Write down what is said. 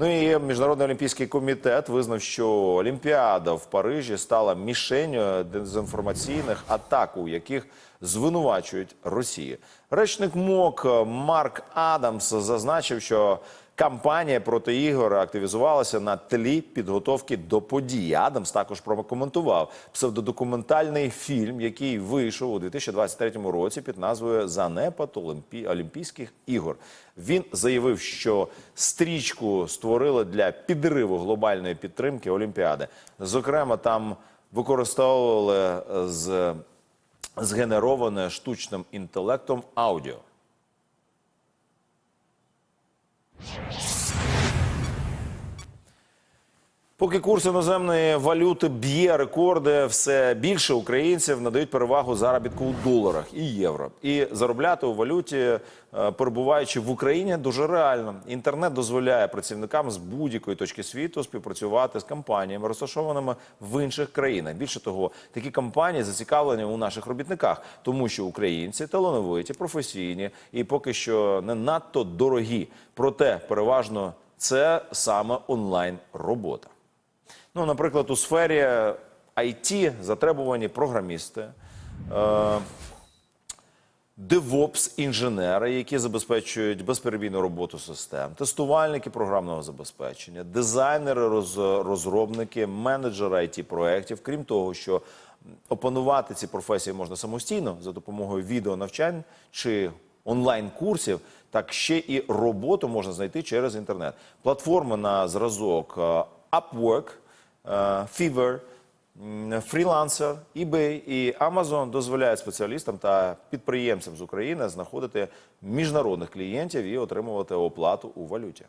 Ну і міжнародний олімпійський комітет визнав, що Олімпіада в Парижі стала мішенью дезінформаційних атак, у яких звинувачують Росії. Речник МОК Марк Адамс зазначив, що кампанія проти ігор активізувалася на тлі підготовки до події. Адамс також прокоментував псевдодокументальний фільм, який вийшов у 2023 році під назвою Занепад Олімпі... Олімпійських ігор. Він заявив, що стрічку створили для підриву глобальної підтримки Олімпіади. Зокрема, там використовували з згенероване штучним інтелектом аудіо. Поки курс іноземної валюти б'є рекорди, все більше українців надають перевагу заробітку у доларах і євро. І заробляти у валюті, е, перебуваючи в Україні, дуже реально. Інтернет дозволяє працівникам з будь-якої точки світу співпрацювати з компаніями, розташованими в інших країнах. Більше того, такі компанії зацікавлені у наших робітниках, тому що українці талановиті, професійні і поки що не надто дорогі. Проте переважно це саме онлайн робота. Ну, наприклад, у сфері IT затребувані програмісти, е, DevOps-інженери, які забезпечують безперебійну роботу систем, тестувальники програмного забезпечення, дизайнери, роз- розробники, менеджери it проєктів. Крім того, що опанувати ці професії можна самостійно за допомогою відеонавчань чи онлайн-курсів, так ще і роботу можна знайти через інтернет. Платформи на зразок е, Upwork, е, Fiverr, Freelancer, eBay і Amazon дозволяють спеціалістам та підприємцям з України знаходити міжнародних клієнтів і отримувати оплату у валюті.